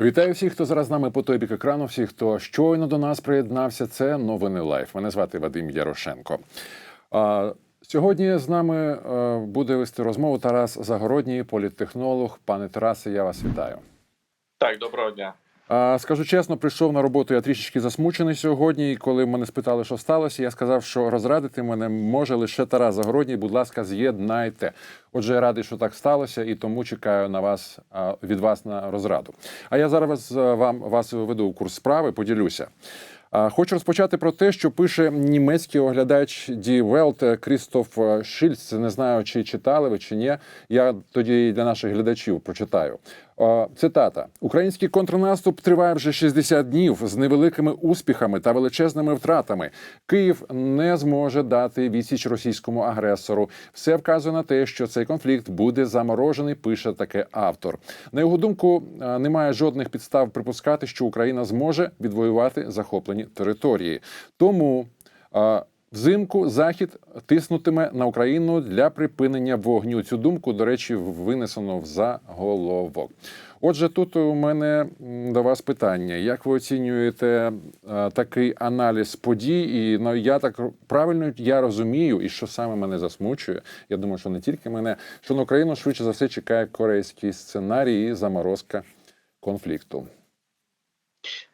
Вітаю всіх, хто зараз з нами по той бік екрану. Всіх, хто щойно до нас приєднався. Це новини Лайф. Мене звати Вадим Ярошенко. А, сьогодні з нами е, буде вести розмову Тарас Загородній, політтехнолог. Пане Тарасе, я вас вітаю. Так, доброго дня. Скажу чесно, прийшов на роботу. Я трішечки засмучений сьогодні. І коли мене спитали, що сталося, я сказав, що розрадити мене може лише Тарас Загородній. Будь ласка, з'єднайте. Отже, я радий, що так сталося, і тому чекаю на вас від вас на розраду. А я зараз е, вам вас веду у курс справи. Поділюся. Хочу розпочати про те, що пише німецький оглядач Die Welt Крістоф Шильц. Не знаю, чи читали ви чи ні. Я тоді для наших глядачів прочитаю. Цитата: Український контрнаступ триває вже 60 днів з невеликими успіхами та величезними втратами. Київ не зможе дати відсіч російському агресору. Все вказує на те, що цей конфлікт буде заморожений. Пише таке автор. На його думку, немає жодних підстав припускати, що Україна зможе відвоювати захоплені території. Тому а, Взимку захід тиснутиме на Україну для припинення вогню. Цю думку, до речі, винесено в заголовок. Отже, тут у мене до вас питання: як ви оцінюєте е, такий аналіз подій? І ну, я так правильно я розумію, і що саме мене засмучує. Я думаю, що не тільки мене, що на Україну швидше за все чекає корейський сценарій і заморозка конфлікту.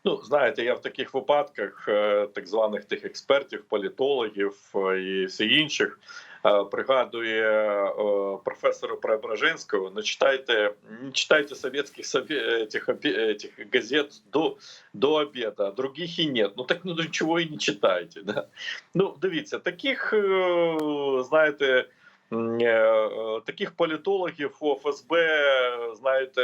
Ну, знаєте, я в таких випадках е, так званих тих експертів, політологів е, і всіх інших е, пригадує професора Преображенського. Не читайте, не читайте советских сове- этих, этих газет до, до обеда, а других і нет. Ну так ну чого і не читайте. Да? Ну, дивіться, таких, знаєте. Е, е, Таких політологів у ФСБ, знаєте,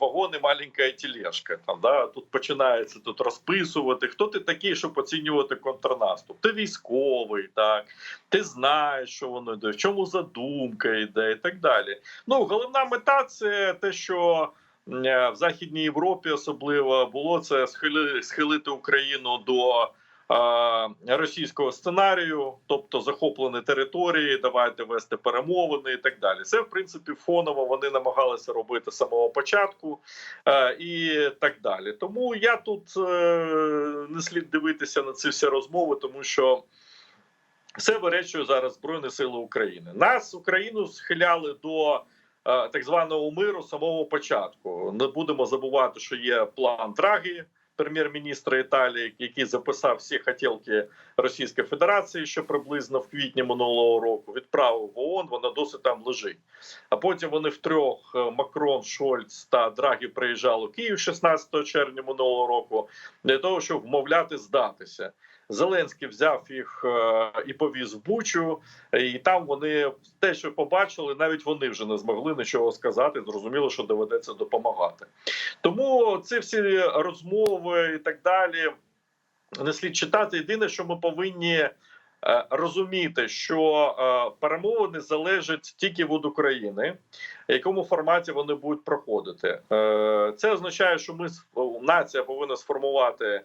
вагон і маленька тележка. Там да тут починається тут розписувати. Хто ти такий, щоб оцінювати контрнаступ? Ти військовий, так ти знаєш, що воно йде, в чому задумка йде, і так далі. Ну головна мета це те, що е, в Західній Європі особливо було це схили, схилити Україну до російського сценарію, тобто захоплені території, давайте вести перемовини і так далі. Це в принципі фоново вони намагалися робити з самого початку е, і так далі. Тому я тут е, не слід дивитися на ці всі розмови, тому що. Все виречує зараз Збройні Сили України. Нас Україну схиляли до е, так званого миру самого початку. Не будемо забувати, що є план Драгі, прем'єр-міністра Італії, який записав всі хотілки Російської Федерації, що приблизно в квітні минулого року відправив в ООН, Вона досить там лежить. А потім вони втрьох е, Макрон, Шольц та Драгі приїжджали в Київ 16 червня минулого року для того, щоб вмовляти здатися. Зеленський взяв їх е, і повіз в Бучу, і там вони те, що побачили, навіть вони вже не змогли нічого сказати. Зрозуміло, що доведеться допомагати. Тому ці всі розмови і так далі не слід читати. Єдине, що ми повинні е, розуміти, що е, перемовини залежать тільки від України, в якому форматі вони будуть проходити. Це означає, що ми нація повинна сформувати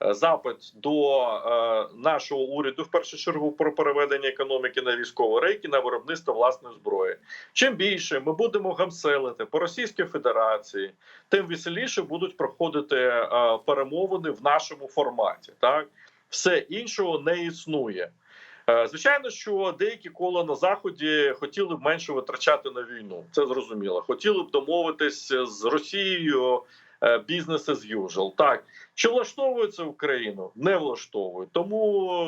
запит до е, нашого уряду в першу чергу про переведення економіки на військові рейки на виробництво власної зброї. Чим більше ми будемо гамселити по Російській Федерації, тим веселіше будуть проходити е, перемовини в нашому форматі. Так все іншого не існує. Е, Звичайно, що деякі кола на заході хотіли б менше витрачати на війну. Це зрозуміло. Хотіли б домовитись з Росією бізнес as usual. Так чи влаштовує це Україну? Не влаштовує. Тому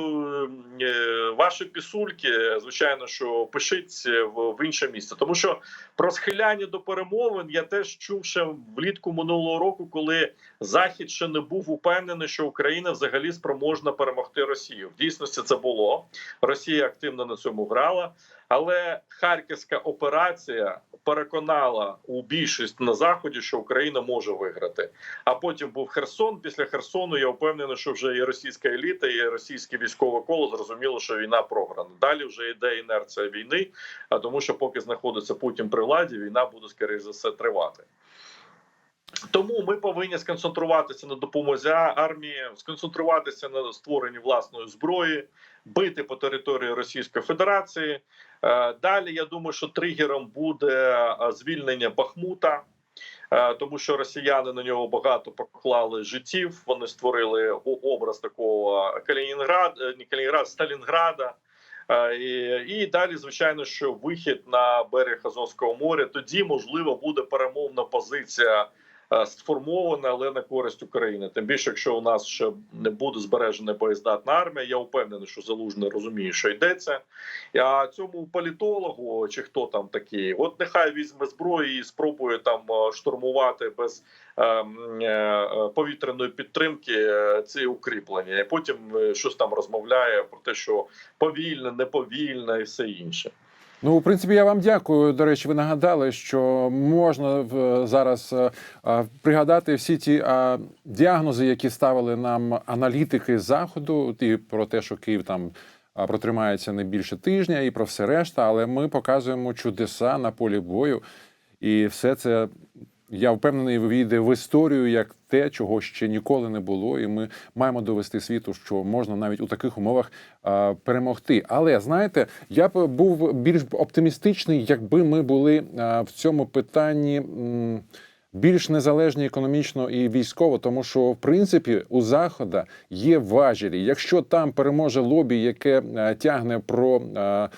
е, ваші пісульки, звичайно, що пишіть в, в інше місце, тому що про схиляння до перемовин я теж чув ще влітку минулого року, коли Захід ще не був упевнений, що Україна взагалі спроможна перемогти Росію. В дійсності це було. Росія активно на цьому грала, але харківська операція переконала у більшість на заході, що Україна може виграти. А потім був Херсон. Після Херсону я впевнений, що вже і російська еліта, і російське військове коло зрозуміло, що війна програна. Далі вже йде інерція війни, а тому, що поки знаходиться Путін при владі, війна буде скоріше за все тривати. Тому ми повинні сконцентруватися на допомозі армії, сконцентруватися на створенні власної зброї, бити по території Російської Федерації. Е, Далі я думаю, що тригером буде е, звільнення Бахмута. Е, тому що росіяни на нього багато поклали життів. Вони створили образ такого Калінінград, е, не Калінінград, Сталінграда. Е, І, і далі, звичайно, що вихід на берег Азовського моря тоді можливо буде перемовна позиція е, сформована, але на користь України. Тим більше, якщо у нас ще не буде збережена боєздатна армія, я впевнений, що залужний розуміє, що йдеться. А цьому політологу чи хто там такий, от нехай візьме зброю і спробує там е, штурмувати без е, повітряної підтримки ці укріплення, і потім щось там розмовляє про те, що повільне, неповільне і все інше. Ну, в принципі, я вам дякую. До речі, ви нагадали, що можна зараз е, е, пригадати всі ті е, діагнози, які ставили нам аналітики заходу, і про те, що Київ там протримається не більше тижня, і про все решта. Але ми показуємо чудеса на полі бою, і все це. Я впевнений, війде в історію як те, чого ще ніколи не було, і ми маємо довести світу, що можна навіть у таких умовах а, перемогти. Але знаєте, я б був більш оптимістичний, якби ми були а, в цьому питанні. м, Більш незалежні економічно і військово, тому що в принципі у захода є важелі. Якщо там переможе лобі, яке е, тягне про е,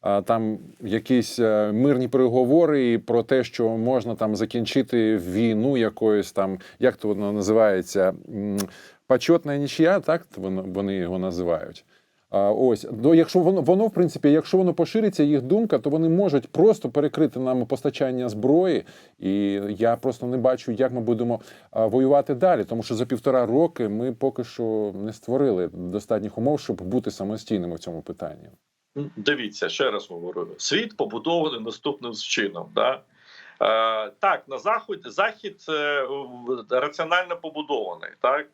там якісь е, мирні переговори і про те, що можна там закінчити війну якоюсь там, як то воно називається, М, почетна нічия, так вони його називають. А, ось до якщо воно воно, в принципі, якщо воно пошириться, їх думка, то вони можуть просто перекрити нам постачання зброї, і я просто не бачу, як ми будемо воювати далі, тому що за півтора роки ми поки що не створили достатніх умов, щоб бути самостійними в цьому питанні. Дивіться, ще раз говорю: світ побудований наступним чином. Да? Е, так, на захід захід е, раціонально побудований, так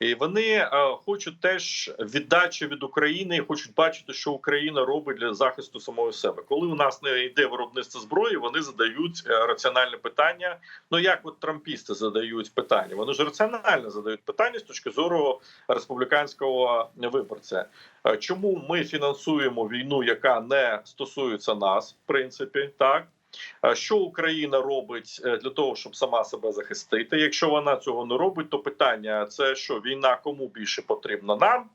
і вони е, хочуть теж віддачі від України, хочуть бачити, що Україна робить для захисту самої себе. Коли у нас не йде виробництво зброї, вони задають е, раціональне питання. Ну як от трампісти задають питання? Вони ж раціонально задають питання з точки зору республіканського виборця. Е, Чому ми фінансуємо війну, яка не стосується нас, в принципі, так? Що Україна робить е, для того, щоб сама себе захистити? Якщо вона цього не робить, то питання це що війна кому більше потрібна нам,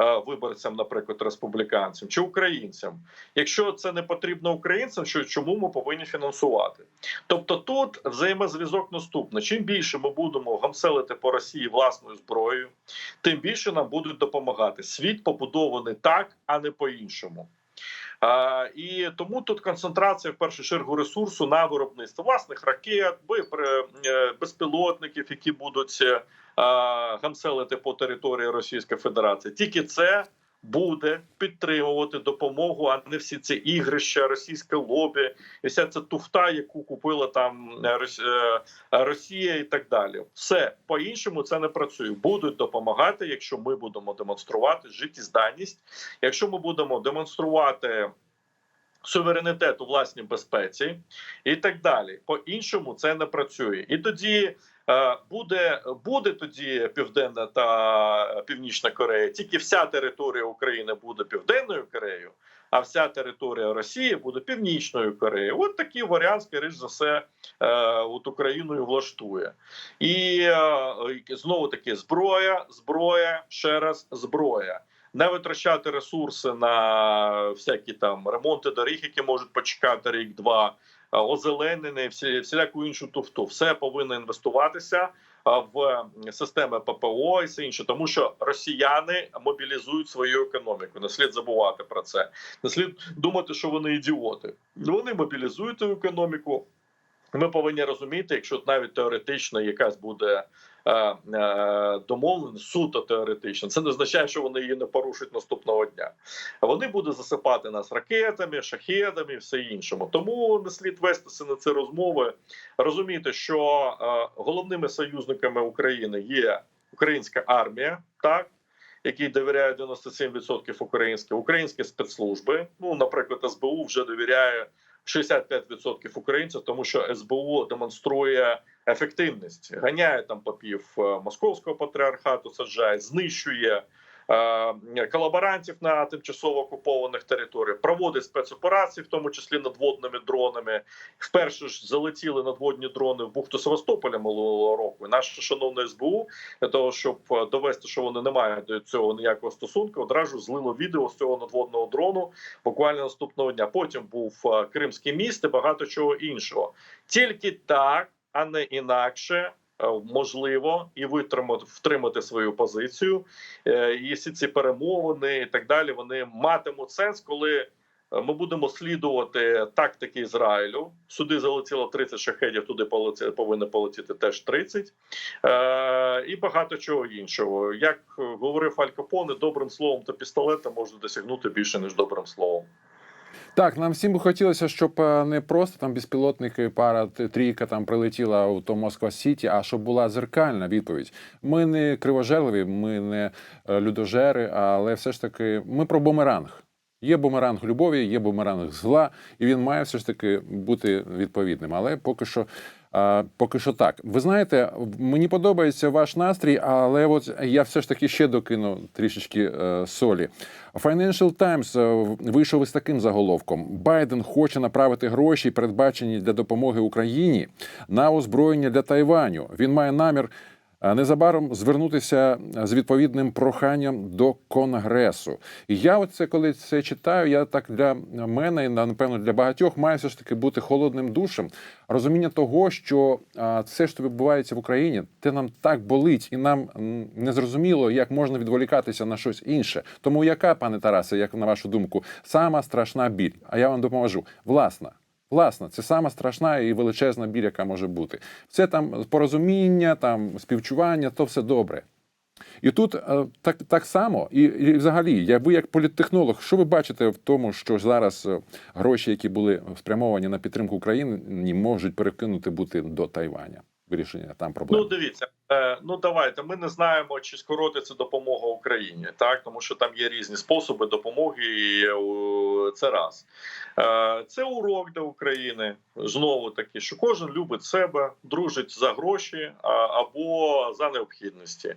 е, виборцям, наприклад, республіканцям чи українцям? Якщо це не потрібно українцям, що чому ми повинні фінансувати? Тобто тут взаємозв'язок наступний. Чим більше ми будемо гамселити по Росії власною зброєю, тим більше нам будуть допомагати. Світ побудований так, а не по-іншому. А, і тому тут концентрація в першу чергу ресурсу на виробництво власних ракет, е, безпілотників, які будуть е, гамселити по території Російської Федерації. Тільки це буде підтримувати допомогу, а не всі ці ігрища, російське лобі, і вся ця туфта, яку купила там е, е, Росія, і так далі. Все по іншому це не працює. Будуть допомагати, якщо ми будемо демонструвати життєздатність, якщо ми будемо демонструвати. Суверенітет у власній безпеці і так далі. По іншому це не працює, і тоді буде буде тоді Південна та Північна Корея. Тільки вся територія України буде Південною Кореєю, а вся територія Росії буде Північною Кореєю. От такий варіант, скоріш за все, е, от Україною влаштує. І е, знову таки зброя, зброя, ще раз зброя. Не витрачати ресурси на всякі там ремонти доріг, які можуть почекати рік-два, е, озеленення, всі всіляку іншу туфту. Все повинно інвестуватися е, в системи ППО і все інше, тому що росіяни мобілізують свою економіку. Не слід забувати про це. Не слід думати, що вони ідіоти. Вони мобілізують економіку. Ми повинні розуміти, якщо навіть теоретично якась буде е, е, домовленість, суто теоретично, це не означає, що вони її не порушать наступного дня. Вони будуть засипати нас ракетами, шахедами, і все іншому. Тому не слід вестися на ці розмови, розуміти, що е, головними союзниками України є українська армія, так. Який довіряє 97% українські українські спецслужби. Ну, наприклад, СБУ вже довіряє 65% українців, тому що СБУ демонструє ефективність, ганяє там попів е, московського патріархату, саджає, знищує колаборантів на тимчасово окупованих територіях, проводить спецоперації, в тому числі надводними дронами. Вперше ж залетіли надводні дрони в бухту Севастополя минулого року. Наше шановне СБУ для того, щоб е, довести, що вони не мають до цього ніякого стосунку, одразу злило відео з цього надводного дрону буквально наступного дня. Потім був е, Кримський міст і багато чого іншого. Тільки так, а не інакше. Е, Можливо, і витримати втримати свою позицію, Е, і всі ці перемовини і так далі. Вони матимуть сенс, коли е, ми будемо слідувати тактики Ізраїлю. Сюди залетіло 30 шахедів, туди повинні полетіти теж 30. Е, і багато чого іншого. Як говорив Аль Капоне, добрим словом та пістолетом можна досягнути більше ніж добрим словом. Так, нам всім би хотілося, щоб е, не просто там безпілотники, пара трійка там прилетіла у то Москва Сіті, а щоб була зеркальна відповідь. Ми не кривожерливі, ми не е, людожери, але все ж таки ми про бумеранг. Є бумеранг любові, є бумеранг зла, і він має все ж таки бути відповідним. Але поки що, поки що так. Ви знаєте, мені подобається ваш настрій, але от я все ж таки ще докину трішечки е, солі. Financial Times е, вийшов із таким заголовком: Байден хоче направити гроші, передбачені для допомоги Україні, на озброєння для Тайваню. Він має намір. Незабаром звернутися з відповідним проханням до конгресу. І я, оце коли це читаю, я так для мене і напевно для багатьох має все ж таки бути холодним душем. Розуміння того, що це що відбувається в Україні, те нам так болить, і нам не зрозуміло, як можна відволікатися на щось інше. Тому яка, пане Тарасе, як на вашу думку, сама страшна біль? А я вам допоможу. Власна. Власна, це сама страшна і величезна біль, яка може бути. Це там порозуміння, там співчування, то все добре. І тут е, так, так само, і, і взагалі, я ви як політтехнолог, що ви бачите в тому, що зараз е, гроші, які були спрямовані на підтримку України, не можуть перекинути бути до Тайваня? Вирішення там проблем. Ну дивіться, ну давайте. Ми не знаємо, чи скоротиться допомога Україні, так тому що там є різні способи допомоги. і е, Це раз Е, це урок для України знову таки, що кожен любить себе, дружить за гроші або за необхідності.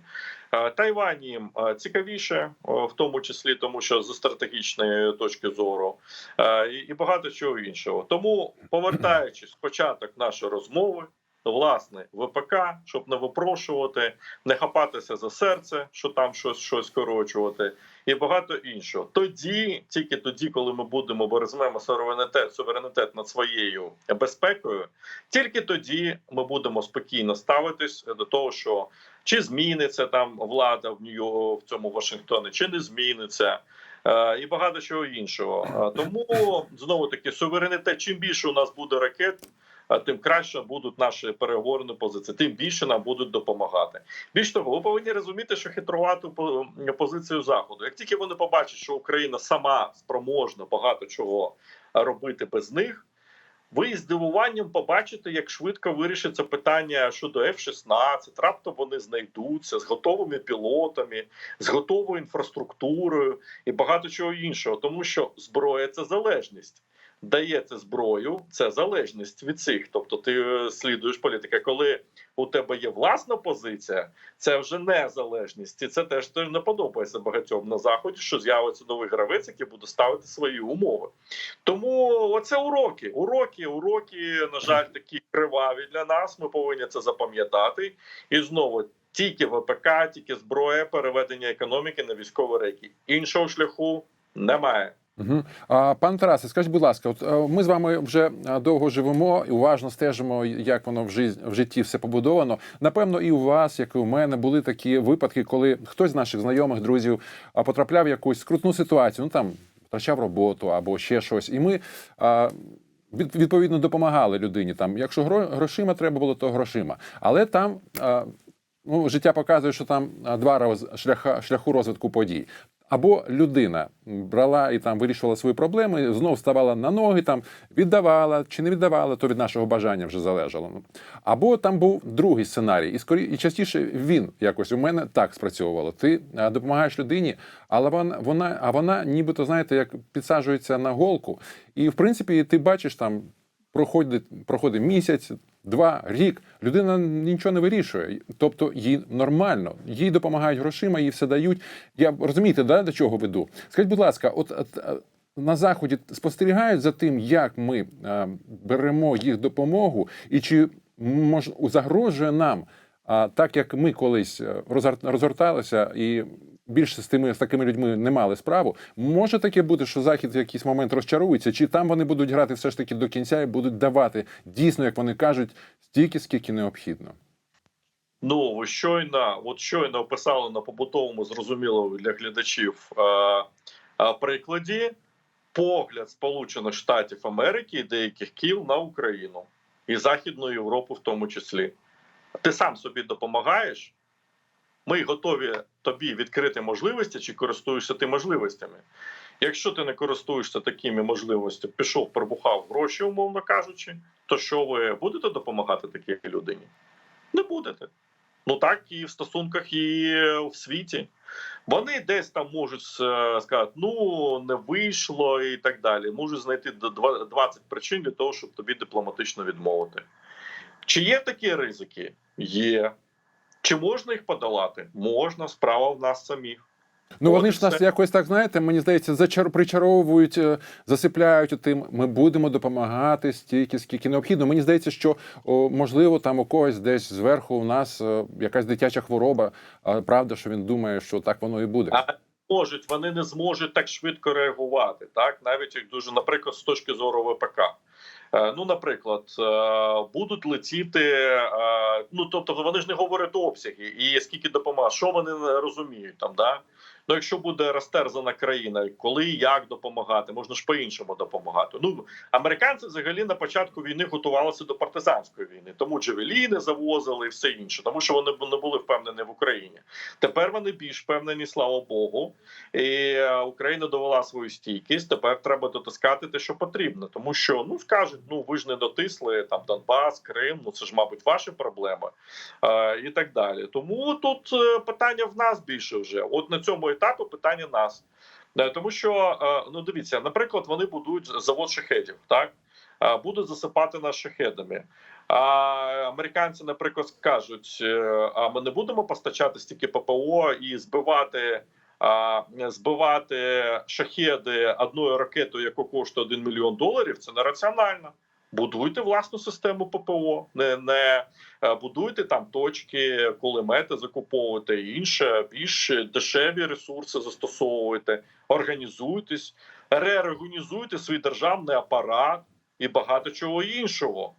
Е, Тайвань їм е, цікавіше, в тому числі тому, що з стратегічної точки зору, е, і багато чого іншого. Тому повертаючись початок нашої розмови. Власне, ВПК, щоб не випрошувати, не хапатися за серце, що там щось щось скорочувати, і багато іншого. Тоді, тільки тоді, коли ми будемо березмемо суверенітет, суверенітет над своєю безпекою, тільки тоді ми будемо спокійно ставитись до того, що чи зміниться там влада в Нью в цьому Вашингтоні, чи не зміниться. Е, І багато чого іншого. Е, Тому знову таки суверенітет. Чим більше у нас буде ракет, тим краще будуть наші переговорні позиції, тим більше нам будуть допомагати. Більш того, ви повинні розуміти, що хитрувати позицію заходу. Як тільки вони побачать, що Україна сама спроможна багато чого робити без них. Ви з здивуванням побачите, як швидко вирішиться питання щодо F-16, Раптом вони знайдуться з готовими пілотами, з готовою інфраструктурою і багато чого іншого, тому що зброя це залежність дається зброю, це залежність від цих. Тобто, ти е, слідуєш політика. Коли у тебе є власна позиція, це вже незалежність. І це теж теж не подобається багатьом на заході, що з'явиться новий гравець, який буде ставити свої умови. Тому оце уроки. Уроки, уроки, на жаль, такі криваві для нас. Ми повинні це запам'ятати. І знову. Тільки ВПК, тільки зброя, переведення економіки на військові рейки. Іншого шляху немає. Угу. А, пан Тарасе, скажіть, будь ласка, от е, ми з вами вже е, довго живемо і уважно стежимо, як воно в житті, в житті все побудовано. Напевно, і у вас, як і у мене, були такі випадки, коли хтось з наших знайомих, друзів потрапляв в якусь скрутну ситуацію, ну там втрачав роботу або ще щось. І ми. А, Відповідно, допомагали людині. Там, якщо гро- грошима треба було, то грошима. Але там ну, життя показує, що там два шляха, шляху розвитку подій. Або людина брала і там вирішувала свої проблеми, знов ставала на ноги, там віддавала чи не віддавала, то від нашого бажання вже залежало. Або там був другий сценарій, і скорі і частіше він якось у мене так спрацьовувало. Ти допомагаєш людині, але вона, вона, а вона, нібито, знаєте, як підсаджується на голку, і в принципі ти бачиш там. Проходить, проходить місяць, два, рік. Людина нічого не вирішує. Тобто їй нормально, їй допомагають грошима, їй все дають. Я розумієте, да, до чого веду? Скажіть, будь ласка, от. от е, на заході спостерігають за тим, як ми е, беремо їх допомогу, і чи мож загрожує нам, а так як ми колись е, розгорталися і більше з тими з такими людьми не мали справу, може таке бути, що захід в якийсь момент розчарується, чи там вони будуть грати все ж таки до кінця і будуть давати дійсно, як вони кажуть, стільки, скільки необхідно. Ну, щойно, от щойно описали на побутовому, зрозумілому для глядачів е, е, прикладі погляд Сполучених Штатів Америки і деяких кіл на Україну і Західну Європу, в тому числі. Ти сам собі допомагаєш. Ми готові тобі відкрити можливості, чи користуєшся ти можливостями. Якщо ти не користуєшся такими можливостями, пішов, пробухав гроші, умовно кажучи, то що ви будете допомагати такій людині? Не будете. Ну так і в стосунках, і в світі. Вони десь там можуть е, сказати, ну не вийшло і так далі. Можуть знайти 20 причин для того, щоб тобі дипломатично відмовити. Чи є такі ризики? Є. Чи можна їх подолати? Можна, справа в нас самих. Ну вони ж нас якось так знаєте, мені здається, зачар причаровують, е, засипляють тим. Ми будемо допомагати стільки, скільки необхідно. Мені здається, що можливо там у когось десь зверху у нас е, якась дитяча хвороба. А правда, що він думає, що так воно і буде. А можуть, вони не зможуть так швидко реагувати, так навіть як дуже, наприклад, з точки зору ВПК. Е, Ну, наприклад, е, будуть летіти. е, Ну тобто, вони ж не говорять обсяги і скільки допомагає, що вони розуміють там. Да? Ну, якщо буде розтерзана країна, коли як допомагати, можна ж по-іншому допомагати. Ну американці взагалі на початку війни готувалися до партизанської війни, тому джевеліни завозили і все інше, тому що вони не були впевнені в Україні. Тепер вони більш впевнені, слава Богу. І е, Україна довела свою стійкість. Тепер треба дотискати те, що потрібно, тому що ну скажуть, ну ви ж не дотисли там Донбас, Крим. Ну це ж, мабуть, ваші проблеми е, і так далі. Тому тут е, питання в нас більше вже. От на цьому етапі питання нас. Е, Тому що е, ну дивіться, наприклад, вони будують завод шахедів, так Е, будуть засипати нас шахедами. А американці, наприклад, скажуть: е, а ми не будемо постачати стільки ППО і збивати. Збивати шахеди одною ракетою, яка коштує 1 мільйон доларів, це нераціонально. Будуйте власну систему ППО, не, не е, будуйте там точки, кулемети, закуповуйте інше, більш дешеві ресурси застосовуйте, організуйтесь, реорганізуйте свій державний апарат і багато чого іншого.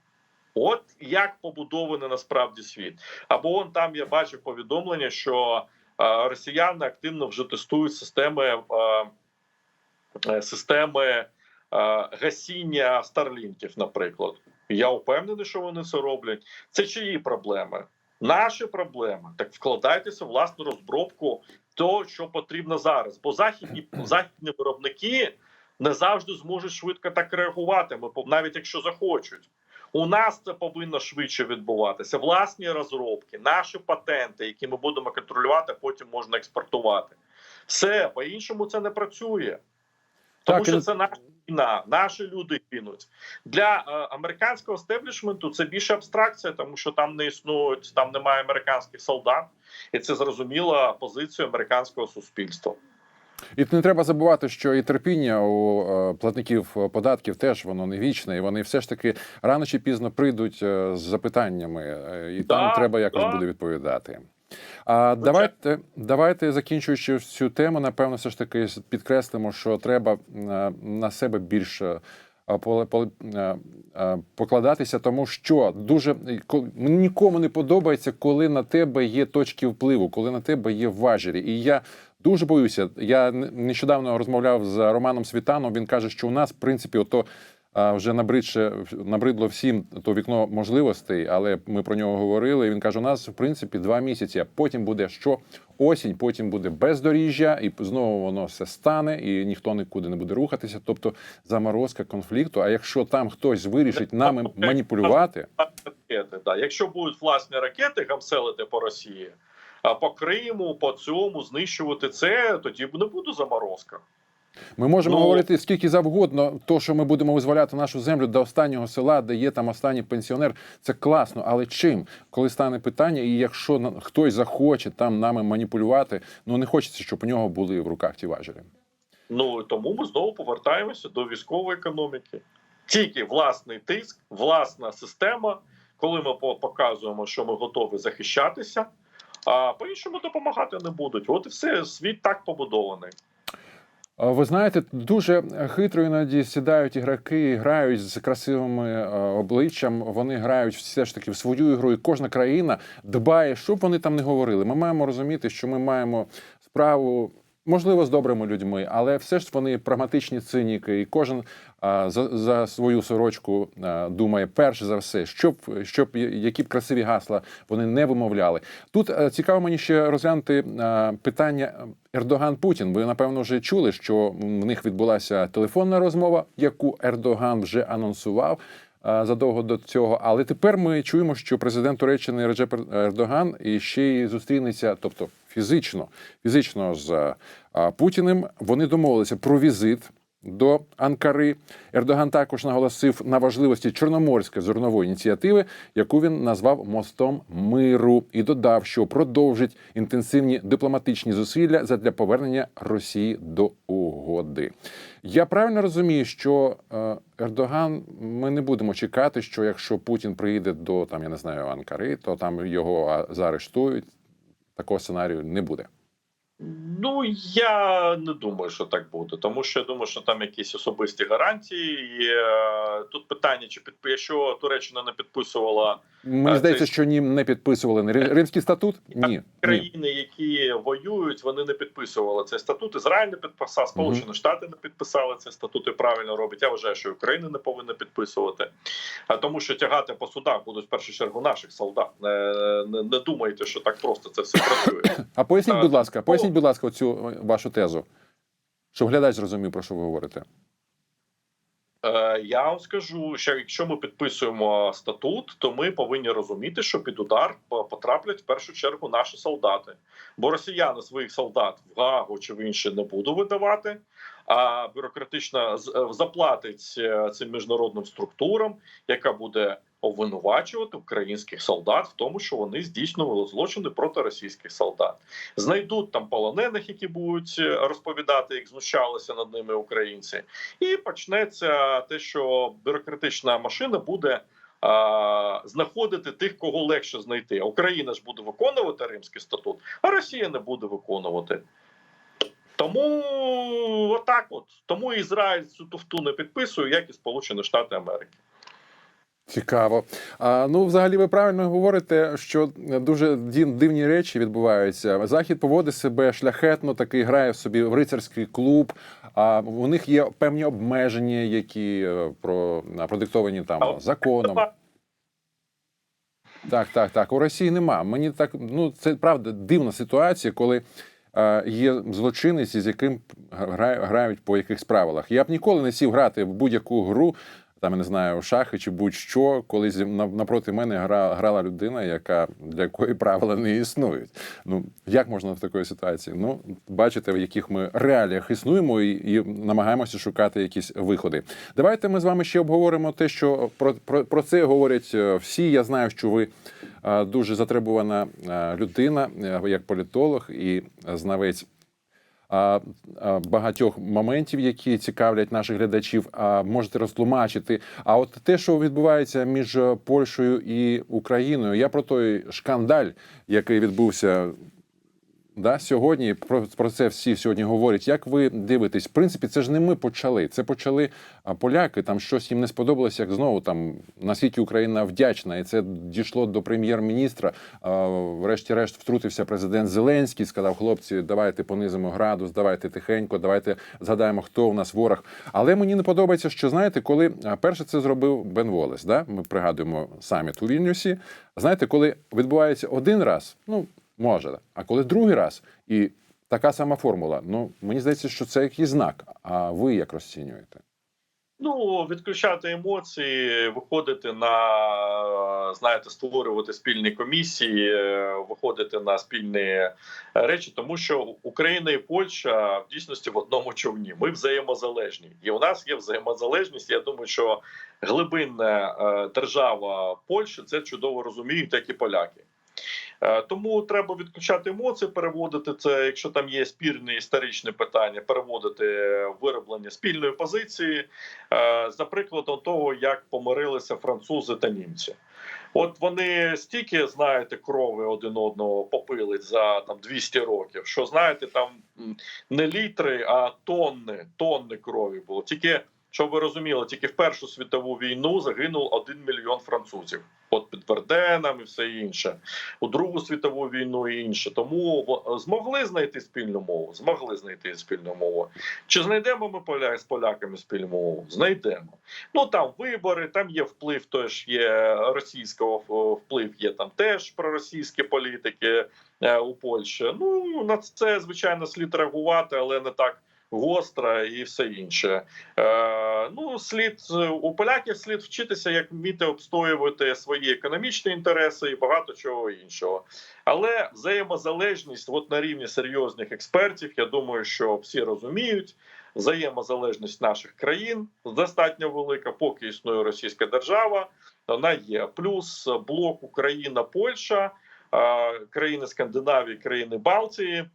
От як побудований насправді світ. Або он там я бачив повідомлення, що е, росіяни активно вже тестують системи, е, системи гасіння старлінків, наприклад. Я впевнений, що вони це роблять. Це чиї проблеми? Наші проблеми. Так вкладайтеся в власну розробку того, що потрібно зараз. Бо західні західні виробники не завжди зможуть швидко так реагувати. Навіть якщо захочуть. У нас це повинно швидше відбуватися. Власні розробки, наші патенти, які ми будемо контролювати, потім можна експортувати. Все по-іншому це не працює. Тому Так, що це наша війна, наші люди гинуть для е, американського стеблішменту. Це більше абстракція, тому що там не існують, там немає американських солдат, і це зрозуміла позиція американського суспільства. І не треба забувати, що і терпіння у е, платників податків теж воно не вічне, і вони все ж таки рано чи пізно прийдуть е, з запитаннями, е, і там треба якось да. буде відповідати. А давайте, давайте закінчуючи цю тему, напевно, все ж таки підкреслимо, що треба е, на себе більше е, е, покладатися, тому що дуже ко- нікому не подобається, коли на тебе є точки впливу, коли на тебе є важелі. І я дуже боюся. Я нещодавно розмовляв з Романом Світаном. Він каже, що у нас, в принципі, ото. А, Вже набридше набридло всім то вікно можливостей, але ми про нього говорили. і Він каже: у нас в принципі два місяці. а Потім буде що осінь, потім буде бездоріжжя, і знову воно все стане, і ніхто нікуди не буде рухатися. Тобто заморозка конфлікту. А якщо там хтось вирішить нами маніпулювати. Да. Якщо будуть власні ракети гамселити по Росії, а по Криму, по цьому знищувати це, тоді не буде заморозка. Ми можемо Ну- говорити скільки завгодно, то що ми будемо визволяти нашу землю до останнього села, де є там останній пенсіонер. Це класно. Але чим, коли стане питання, і якщо хтось захоче там нами маніпулювати, ну не хочеться, щоб у нього були в руках ті важелі. Ну тому ми знову повертаємося до військової економіки. Тільки власний тиск, власна система. Коли ми показуємо, що ми готові захищатися, а по-іншому допомагати не будуть. От і все, світ так побудований. Ви знаєте, дуже хитро іноді сідають ігроки, грають з красивими е, обличчям. Вони грають все ж таки в свою ігру, і кожна країна дбає, щоб вони там не говорили. Ми маємо розуміти, що ми маємо справу. Можливо, з добрими людьми, але все ж вони прагматичні циніки, і кожен а, за, за свою сорочку а, думає перш за все, щоб, щоб які б красиві гасла вони не вимовляли. Тут е, цікаво мені ще розглянути е, питання Ердоган Путін. Ви напевно вже чули, що в них відбулася телефонна розмова, яку Ердоган вже анонсував. Задовго до цього, але тепер ми чуємо, що президент Туреччини Реджеп Ердоган і ще й зустрінеться, тобто фізично, фізично з е, Путіним. Вони домовилися про візит до Анкари. Ердоган також наголосив на важливості чорноморської зернової ініціативи, яку він назвав мостом миру, і додав, що продовжить інтенсивні дипломатичні зусилля задля повернення Росії до угоди. Я правильно розумію, що е, Ердоган, ми не будемо чекати, що якщо Путін приїде до там, я не знаю, Анкари, то там його заарештують. Такого сценарію не буде. Ну я не думаю, що так буде, тому що я думаю, що там якісь особисті гарантії. є. Тут питання, чи підпи... якщо Туреччина не підписувала Мені здається, це- що ні, не підписували Ри- Римський статут. Ні, ні. країни, які воюють, вони не підписували цей статут. Ізраїль не підписав, Сполучені Штати не підписали цей статут і правильно робить. Я вважаю, що Україна не повинна підписувати, а тому, що тягати по судах будуть в першу чергу наших солдат. Не, не, не думайте, що так просто це все працює. А поясніть, будь ласка, ну- поясніть, будь ласка, цю вашу тезу, щоб глядач зрозумів, про що ви говорите. Е, Я вам скажу, що якщо ми підписуємо статут, то ми повинні розуміти, що під удар потраплять в першу чергу наші солдати. Бо росіяни своїх солдат в Гаагу чи в інші не будуть видавати. А бюрократично е, заплатить е, цим міжнародним структурам, яка буде обвинувачувати українських солдат в тому, що вони здійснювали злочини проти російських солдат. Знайдуть там полонених, які будуть е, розповідати, як знущалися над ними українці, і почнеться те, що бюрократична машина буде. Знаходити тих, кого легше знайти. Україна ж буде виконувати Римський статут, а Росія не буде виконувати. Тому отак, от тому Ізраїль цю туфту не підписує, як і Сполучені Штати Америки. Цікаво. А, ну, взагалі, ви правильно говорите, що дуже дивні речі відбуваються. Захід поводить себе шляхетно, такий грає собі в рицарський клуб. А у них є певні обмеження, які е, про продиктовані там законом. Так, так, так. У Росії нема. Мені так ну це правда дивна ситуація, коли е, є злочинець, з яким грають по якихось правилах. Я б ніколи не сів грати в будь-яку гру, там я не знаю, шахи чи будь-що, коли напроти мене гра, грала людина, яка для якої правила не існують. Ну як можна в такої ситуації? Ну бачите, в яких ми реаліях існуємо і, і намагаємося шукати якісь виходи. Давайте ми з вами ще обговоримо те, що про, про, про це говорять е, всі. Я знаю, що ви е, дуже затребувана е, людина, як політолог і знавець багатьох моментів, які цікавлять наших глядачів, а можете розтлумачити. А от те, що відбувається між Польщею і Україною, я про той шкандаль, який відбувся. Да, сьогодні про, про це всі сьогодні говорять. Як ви дивитесь? В принципі, це ж не ми почали. Це почали поляки. Там щось їм не сподобалося, як знову там на світі Україна вдячна, і це дійшло до прем'єр-міністра. Врешті-решт втрутився президент Зеленський. Сказав: хлопці, давайте понизимо градус, давайте тихенько, давайте згадаємо, хто у нас ворог. Але мені не подобається, що знаєте, коли перше це зробив Бен Волес. Да? Ми пригадуємо саміт у Вільнюсі. Знаєте, коли відбувається один раз, ну. Може, а коли другий раз і така сама формула, ну мені здається, що це якийсь знак. А ви як розцінюєте? Ну, відключати емоції, виходити на знаєте, створювати спільні комісії, е, виходити на спільні речі, тому що Україна і Польща в дійсності в одному човні. Ми взаємозалежні, і у нас є взаємозалежність. Я думаю, що глибинна е, держава Польщі це чудово розуміють, як і поляки. Е, Тому треба відключати емоції, переводити це, якщо там є спірні історичні питання, переводити вироблення спільної позиції, е, за прикладом того, як помирилися французи та німці. От вони стільки, знаєте, крови один одного попили за там 200 років, що знаєте, там не літри, а тонни, тонни крові було. Тільки щоб ви розуміли, тільки в Першу світову війну загинув один мільйон французів. От під Верденом і все інше, у Другу світову війну і інше. Тому змогли знайти спільну мову. Змогли знайти спільну мову. Чи знайдемо ми поля з поляками спільну мову? Знайдемо. Ну там вибори, там є вплив, теж є російського вплив, є там теж проросійські політики е, у Польщі. Ну на це звичайно слід реагувати, але не так. Гостра і все інше. Е, ну, слід у поляків слід вчитися, як вміти обстоювати свої економічні інтереси і багато чого іншого. Але взаємозалежність, от на рівні серйозних експертів, я думаю, що всі розуміють. Взаємозалежність наших країн достатньо велика, поки існує Російська держава. Вона є плюс блок Україна, Польща, е, країни Скандинавії, країни Балтії.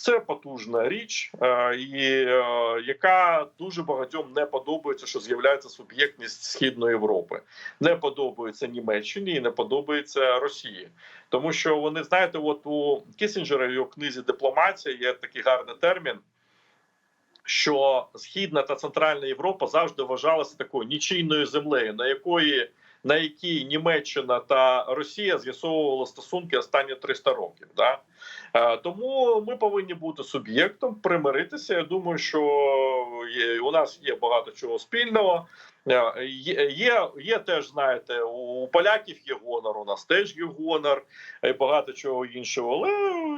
Це потужна річ, е, і е, яка дуже багатьом не подобається, що з'являється суб'єктність східної Європи. Не подобається Німеччині і не подобається Росії, тому що вони знаєте, от у Кісінджера в його книзі Дипломатія є такий гарний термін. Що Східна та Центральна Європа завжди вважалася такою нічийною землею, на якої на якій Німеччина та Росія з'ясовували стосунки останні 300 років. Да? Е, Тому ми повинні бути суб'єктом, примиритися. Я думаю, що у нас є багато чого спільного. Е, Є, є, є теж, знаєте, у поляків є гонор, у нас теж є гонор і багато чого іншого. Але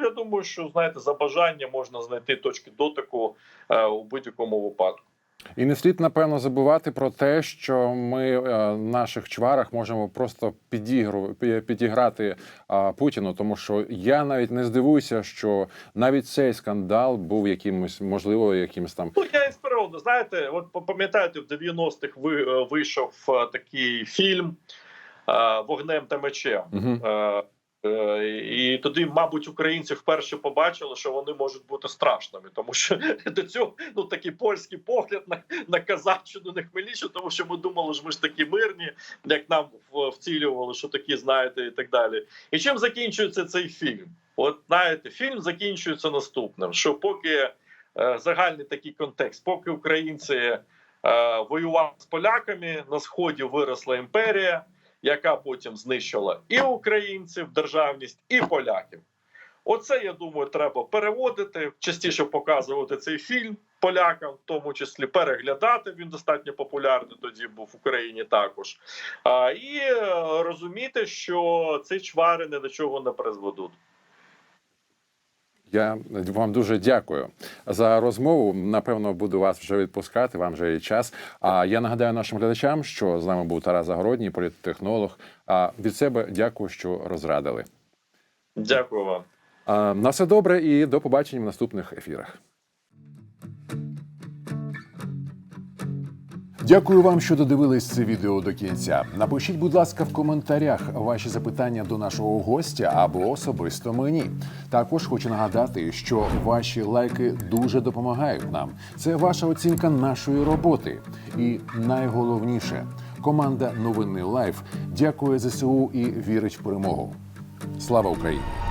я думаю, що знаєте, за бажання можна знайти точки дотику е, у будь-якому випадку. І не слід напевно забувати про те, що ми е, в наших чварах можемо просто підігру пі- підіграти а, Путіну, тому що я навіть не здивуюся, що навіть цей скандал був якимось, можливо, якимось там Ну, я інспірований. Знаєте, от пам'ятаєте, в 90-х ви, е, вийшов е, такий фільм е, Вогнем та мечем. Мгм. Е, І тоді, мабуть, українці вперше побачили, що вони можуть бути страшними, тому що до цього ну такий польський погляд на, на Казаччину, на Хмельниччину, тому що ми думали, що ми ж такі мирні, як нам вцілювали, що такі знаєте, і так далі. І чим закінчується цей фільм? От знаєте, фільм закінчується наступним: що поки е, загальний такий контекст, поки українці е, воювали з поляками, на сході виросла імперія, яка потім знищила і українців, державність, і поляків. Оце я думаю, треба переводити, частіше показувати цей фільм полякам, в тому числі переглядати. Він достатньо популярний тоді був в Україні також. А, і е, розуміти, що ці чвари ні до чого не призведуть. Я вам дуже дякую за розмову. Напевно, буду вас вже відпускати. Вам вже є час. А я нагадаю нашим глядачам, що з нами був Тарас Загородній, політтехнолог. А від себе дякую, що розрадили. Дякую вам. На все добре і до побачення в наступних ефірах. Дякую вам, що додивились це відео до кінця. Напишіть, будь ласка, в коментарях ваші запитання до нашого гостя або особисто мені. Також хочу нагадати, що ваші лайки дуже допомагають нам. Це ваша оцінка нашої роботи. І найголовніше, команда Новини Лайф дякує ЗСУ і вірить в перемогу. Слава Україні!